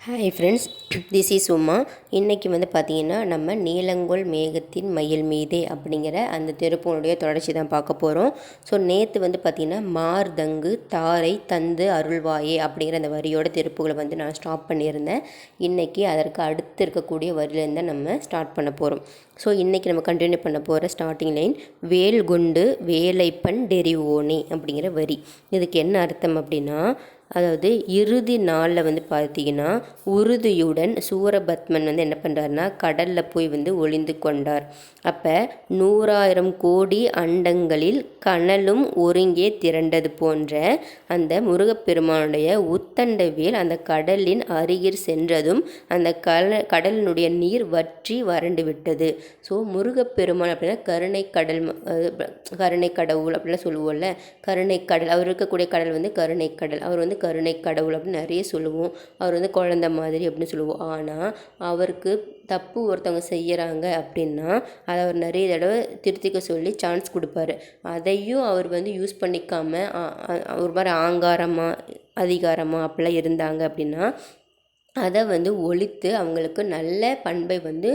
Hi friends this is Uma இன்றைக்கி வந்து பார்த்திங்கன்னா நம்ம நீலங்கோல் மேகத்தின் மயில் மீதே அப்படிங்கிற அந்த திருப்பூனுடைய தொடர்ச்சி தான் பார்க்க போகிறோம் ஸோ நேற்று வந்து பார்த்திங்கன்னா மார்தங்கு தாரை தந்து அருள்வாயே அப்படிங்கிற அந்த வரியோட திருப்புகளை வந்து நான் ஸ்டாப் பண்ணியிருந்தேன். இன்றைக்கி அதற்கு அடுத்து இருக்கக்கூடிய வரியிலேருந்து தான் நம்ம ஸ்டார்ட் பண்ண போகிறோம் ஸோ இன்றைக்கி நம்ம கண்டினியூ பண்ண போகிற ஸ்டார்டிங் லைன் வேல் குண்டு வேலைப்பன் டெரிவோனே அப்படிங்கிற வரி. இதுக்கு என்ன அர்த்தம் அப்படின்னா அதாவது இறுதி நாளில் வந்து பார்த்தீங்கன்னா உறுதியுடன் சூரபத்மன் வந்து என்ன பண்ணுறாருனா கடலில் போய் வந்து ஒளிந்து கொண்டார். அப்போ நூறாயிரம் கோடி அண்டங்களில் கனலும் ஒருங்கே திரண்டது போன்ற அந்த முருகப்பெருமானுடைய உத்தண்ட வேல் அந்த கடலின் அருகில் சென்றதும் அந்த கல கடலினுடைய நீர் வற்றி வறண்டு விட்டது. ஸோ முருகப்பெருமான் அப்படின்னா கருணை கடல் கருணை கடவுள் அப்படிலாம் சொல்லுவோம்ல. கருணை கடல் அவர் இருக்கக்கூடிய கடல் வந்து கருணை கடல். அவர் வந்து கருணை கடவுள் அப்படின்னு நிறைய சொல்லுவோம். அவர் வந்து குழந்த மாதிரி அப்படின்னு சொல்லுவோம். ஆனால் அவருக்கு தப்பு ஒருத்தவங்க செய்கிறாங்க அப்படின்னா அதை அவர் நிறைய தடவை திருத்திக்க சொல்லி சான்ஸ் கொடுப்பாரு. அதையும் அவர் வந்து யூஸ் பண்ணிக்காமல் ஒரு மாதிரி ஆங்காரமாக அதிகாரமாக அப்படிலாம் இருந்தாங்க அப்படின்னா அதை வந்து ஒழித்து அவங்களுக்கு நல்ல பண்பை வந்து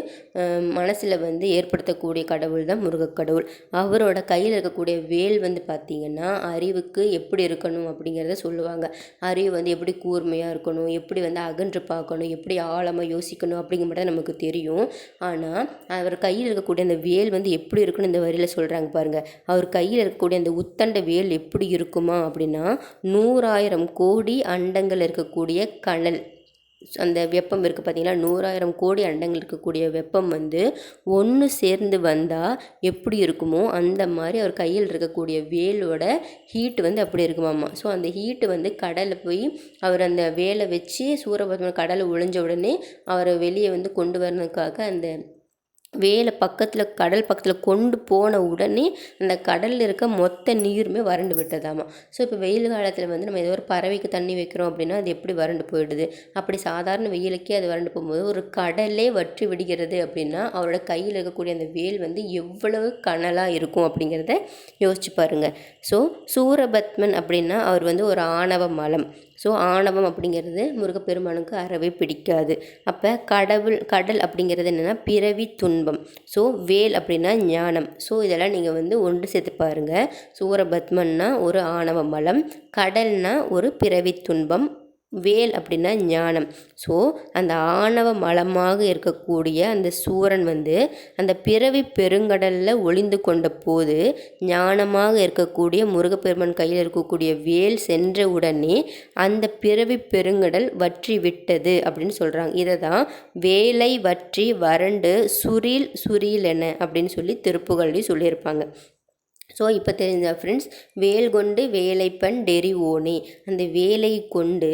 மனசில் வந்து ஏற்படுத்தக்கூடிய கடவுள் தான் முருகக்கடவுள் அவரோட கையில் இருக்கக்கூடிய வேல் வந்து பார்த்திங்கன்னா அறிவுக்கு எப்படி இருக்கணும் அப்படிங்கிறத சொல்லுவாங்க. அறிவு வந்து எப்படி கூர்மையாக இருக்கணும் எப்படி வந்து அகன்று பார்க்கணும் எப்படி ஆழமாக யோசிக்கணும் அப்படிங்கிற மட்டும் நமக்கு தெரியும். ஆனால் அவர் கையில் இருக்கக்கூடிய அந்த வேல் வந்து எப்படி இருக்குன்னு இந்த வரியில் சொல்கிறாங்க பாருங்கள் அவர் கையில் இருக்கக்கூடிய அந்த உத்தண்ட வேல் எப்படி இருக்குமா அப்படின்னா நூறாயிரம் கோடி அண்டங்கள் இருக்கக்கூடிய கனல். அந்த வெப்பம் இருக்குது பார்த்திங்களா நூறாயிரம் கோடி அண்டங்கள் இருக்கக்கூடிய வெப்பம் வந்து ஒன்று சேர்ந்து வந்தால் எப்படி இருக்குமோ அந்த மாதிரி அவர் கையில் இருக்கக்கூடிய வேலோட ஹீட் வந்து அப்படி இருக்குமாம்மா ஸோ அந்த ஹீட்டு வந்து கடலில் போய் அவர் அந்த வேலை வச்சு சூரபத்மன் கடலை ஒழிஞ்ச உடனே அவரை வெளியே வந்து கொண்டு வரணுக்காக அந்த வேலை பக்கத்தில் கடல் பக்கத்தில் கொண்டு போன உடனே அந்த கடலில் இருக்க மொத்த நீருமே வறண்டு விட்டதாமா. ஸோ இப்போ வெயில் காலத்தில் வந்து நம்ம ஏதோ ஒரு பறவைக்கு தண்ணி வைக்கிறோம் அப்படின்னா அது எப்படி வறண்டு போயிடுது? அப்படி சாதாரண வெயிலுக்கே அது வறண்டு போகும்போது ஒரு கடலே வற்றி விடுகிறது அப்படின்னா அவரோட கையில் இருக்கக்கூடிய அந்த வேல் வந்து எவ்வளவு கனலாக இருக்கும் அப்படிங்கிறத யோசிச்சு பாருங்கள் ஸோ சூரபத்மன் அப்படின்னா அவர் வந்து ஒரு ஆணவ மலம். ஸோ ஆணவம் அப்படிங்கிறது முருகப்பெருமானுக்கு அறவே பிடிக்காது. அப்போ கடவுள் கடல் அப்படிங்கிறது என்னென்னா பிறவி துன்பம். ஸோ வேல் அப்படின்னா ஞானம். ஸோ இதெல்லாம் நீங்கள் வந்து ஒன்று சேர்த்து பாருங்கள் சூரபத்மன்னா ஒரு ஆணவ மலம். கடல்னா ஒரு பிறவி துன்பம். வேல் அப்படின்னா ஞானம். ஸோ அந்த ஆணவ மலமாக இருக்கக்கூடிய அந்த சூரன் வந்து அந்த பிறவி பெருங்கடலில் ஒளிந்து கொண்ட போது ஞானமாக இருக்கக்கூடிய முருகப்பெருமன் கையில் இருக்கக்கூடிய வேல் சென்ற உடனே அந்த பிறவி பெருங்கடல் வற்றி விட்டது அப்படின்னு சொல்கிறாங்க இதை தான் வேலை வற்றி வறண்டு சுரில் சுரியில் என்ன அப்படின்னு சொல்லி திருப்புகள்லையும் சொல்லியிருப்பாங்க. ஸோ இப்போ தெரிஞ்ச ஃப்ரெண்ட்ஸ் வேல் கொண்டு வேலைப்பன் டெரி ஓனே அந்த வேலை கொண்டு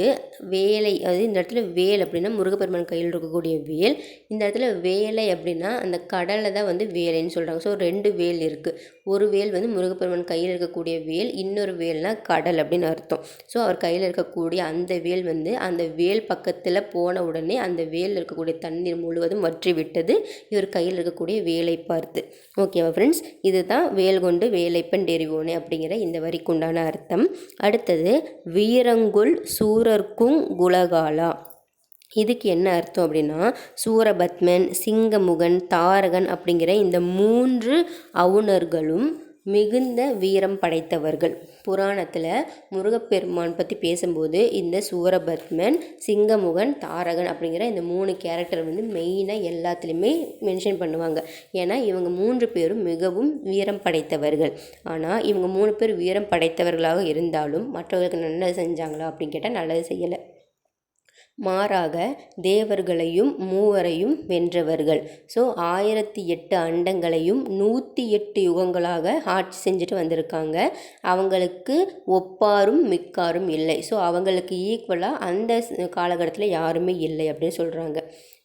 வேலை அதாவது இந்த இடத்துல வேல் அப்படின்னா முருகப்பெருமான் கையில் இருக்கக்கூடிய வேல். இந்த இடத்துல வேலை அப்படின்னா அந்த கடலை தான் வந்து வேலைன்னு சொல்கிறாங்க ஸோ ரெண்டு வேல் இருக்குது ஒரு வேல் வந்து முருகப்பெருமான் கையில் இருக்கக்கூடிய வேல் இன்னொரு வேல்னால் கடல் அப்படின்னு அர்த்தம். ஸோ அவர் கையில் இருக்கக்கூடிய அந்த வேல் வந்து அந்த வேல் பக்கத்தில் போன உடனே அந்த வேலில் இருக்கக்கூடிய தண்ணீர் முழுவதும் வற்றி விட்டது இவர் கையில் இருக்கக்கூடிய வேலை பார்த்து. ஓகேவா ஃப்ரெண்ட்ஸ் இதுதான் வேல் கொண்டு வேல் டெரிவோனே அப்படிங்கிற இந்த வரிக்குண்டான அர்த்தம். அடுத்தது வீரங்குல் சூரர்க்கும் குலகாலா. இதுக்கு என்ன அர்த்தம் அப்படின்னா சூரபத்மன் சிங்கமுகன் தாரகன் அப்படிங்கிற இந்த மூன்று அவுணர்களும் மிகுந்த வீரம் படைத்தவர்கள். புராணத்தில் முருகப்பெருமான் பற்றி பேசும்போது இந்த சூரபத்மன் சிங்கமுகன் தாரகன் அப்படிங்கிற இந்த மூணு கேரக்டர் வந்து மெயினாக எல்லாத்துலேயுமே மென்ஷன் பண்ணுவாங்க. ஏன்னா இவங்க மூன்று பேரும் மிகவும் வீரம் படைத்தவர்கள். ஆனால் இவங்க மூணு பேர் வீரம் படைத்தவர்களாக இருந்தாலும் மற்றவர்களுக்கு நல்லது செஞ்சாங்களா அப்படின்னு கேட்டால் நல்லது செய்யலை. மாறாக தேவர்களையும் மூவரையும் வென்றவர்கள். ஸோ ஆயிரத்தி எட்டு அண்டங்களையும் நூற்றி எட்டு யுகங்களாக ஆட்சி செஞ்சுட்டு வந்திருக்காங்க. அவங்களுக்கு ஒப்பாரும் மிக்காரும் இல்லை. ஸோ அவங்களுக்கு ஈக்குவலாக அந்த காலகட்டத்தில் யாருமே இல்லை அப்படின்னு சொல்கிறாங்க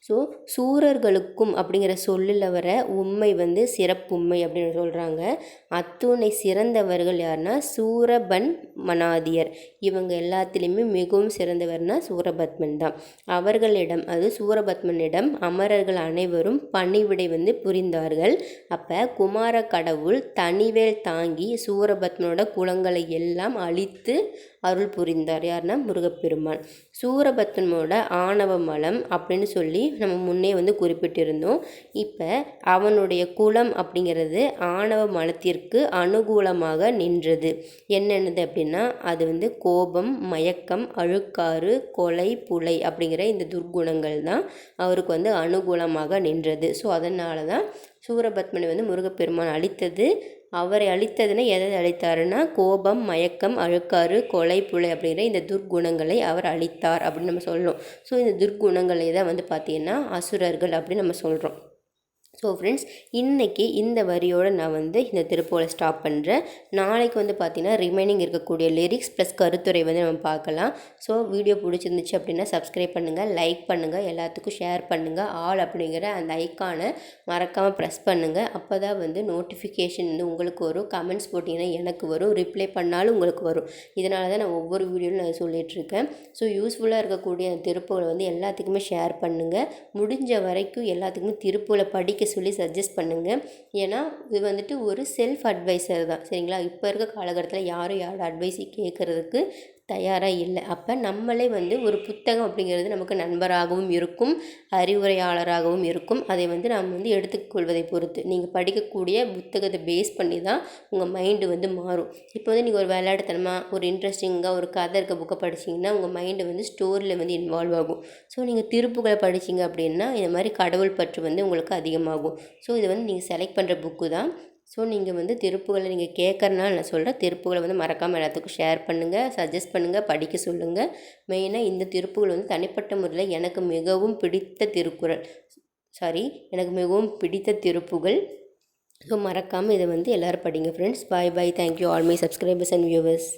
ஸோ சூரர்களுக்கும் அப்படிங்கிற சொல்லில் வர உண்மை வந்து சிறப்புண்மை அப்படின்னு சொல்கிறாங்க அத்துணை சிறந்தவர்கள் யாருன்னா சூரபன் மனாதியர். இவங்க எல்லாத்துலேயுமே மிகவும் சிறந்தவர்னா சூரபத்மன் தான். அவர்களிடம் அது சூரபத்மனிடம் அமரர்கள் அனைவரும் பணிவிடை வந்து புரிந்தார்கள். அப்போ குமார கடவுள் தனிவேல் தாங்கி சூரபத்மனோட குலங்களை எல்லாம் அழித்து அருள் புரிந்தார். யாருன்னா முருகப்பெருமான். சூரபத்மனோட ஆணவ மலம் அப்படின்னு சொல்லி நம்ம முன்னே வந்து குறிப்பிட்டிருந்தோம். இப்போ அவனுடைய குலம் அப்படிங்கிறது ஆணவ மலத்திற்கு அனுகூலமாக நின்றது. என்னென்னது அப்படின்னா அது வந்து கோபம் மயக்கம் அழுக்காறு கொலை புலை அப்படிங்கிற இந்த துர்க்குணங்கள் தான் அவருக்கு வந்து அனுகூலமாக நின்றது. ஸோ அதனால தான் சூரபத்மனை வந்து முருகப்பெருமான் அளித்தது அவரை அழித்ததுன்னா எதை அழித்தாருன்னா கோபம் மயக்கம் அழுக்காறு கொலை புலை அப்படிங்கிற இந்த துர்க்குணங்களை அவர் அழித்தார் அப்படின்னு நம்ம சொல்லணும் ஸோ இந்த துர்க்குணங்களை தான் வந்து பார்த்திங்கன்னா அசுரர்கள் அப்படின்னு நம்ம சொல்கிறோம் ஸோ ஃப்ரெண்ட்ஸ் இன்றைக்கி இந்த வரியோடு நான் வந்து இந்த திருப்பூரை ஸ்டாப் பண்ணுறேன் நாளைக்கு வந்து பார்த்திங்கன்னா ரிமைனிங் இருக்கக்கூடிய லிரிக்ஸ் ப்ளஸ் கருத்துரை வந்து நம்ம பார்க்கலாம். ஸோ வீடியோ பிடிச்சிருந்துச்சு அப்படின்னா சப்ஸ்கிரைப் பண்ணுங்கள் லைக் பண்ணுங்கள் எல்லாத்துக்கும் ஷேர் பண்ணுங்கள் ஆல் அப்படிங்கிற அந்த ஐக்கானை மறக்காமல் ப்ரெஸ் பண்ணுங்கள் அப்போ தான் வந்து நோட்டிஃபிகேஷன் வந்து உங்களுக்கு வரும். கமெண்ட்ஸ் போட்டிங்கன்னா எனக்கு வரும். ரிப்ளை பண்ணாலும் உங்களுக்கு வரும். இதனால தான் நான் ஒவ்வொரு வீடியோவும் நான் சொல்லிகிட்ருக்கேன் ஸோ யூஸ்ஃபுல்லாக இருக்கக்கூடிய அந்த திருப்பூரை வந்து எல்லாத்துக்குமே ஷேர் பண்ணுங்கள் முடிஞ்ச வரைக்கும் எல்லாத்துக்குமே திருப்பூலை படிக்க சொல்லி சஜஸ்ட் பண்ணுங்கள் ஏன்னா இது வந்துட்டு ஒரு செல்ஃப் அட்வைசர் தான். சரிங்களா? இப்போ இருக்க காலகட்டத்தில் யாரும் யாரோட அட்வைஸையும் கேட்குறதுக்கு தயாராக இல்லை. அப்போ நம்மளே வந்து ஒரு புத்தகம் அப்படிங்கிறது நமக்கு நண்பராகவும் இருக்கும் அறிவுரையாளராகவும் இருக்கும். அதை வந்து நாம் வந்து எடுத்துக்கொள்வதை பொறுத்து. நீங்கள் படிக்கக்கூடிய புத்தகத்தை பேஸ் பண்ணி தான் உங்கள் மைண்டு வந்து மாறும். இப்போ வந்து நீங்கள் ஒரு விளையாட்டுத்தனமாக ஒரு இன்ட்ரெஸ்டிங்காக ஒரு கதை இருக்க புக்கை படிச்சிங்கன்னா உங்கள் மைண்டு வந்து ஸ்டோரியில் வந்து இன்வால்வ் ஆகும். ஸோ நீங்கள் திருப்புகளை படிச்சிங்க அப்படின்னா இந்த மாதிரி கடவுள் பற்று வந்து உங்களுக்கு அதிகமாகும். ஸோ இதை வந்து நீங்கள் செலக்ட் பண்ணுற புக்கு தான். ஸோ நீங்கள் வந்து திருப்புகளை நீங்கள் கேட்குறனால நான் சொல்கிறேன் திருப்புகளை வந்து மறக்காமல் எல்லாத்துக்கும் ஷேர் பண்ணுங்கள் சஜஸ்ட் பண்ணுங்கள் படிக்க சொல்லுங்கள் மெயினாக இந்த திருப்புகள் வந்து தனிப்பட்ட முறையில் எனக்கு மிகவும் பிடித்த திருக்குறள். சாரி எனக்கு மிகவும் பிடித்த திருப்புகள். ஸோ மறக்காமல் இதை வந்து எல்லோரும் படிங்க friends bye bye thank you all my subscribers and viewers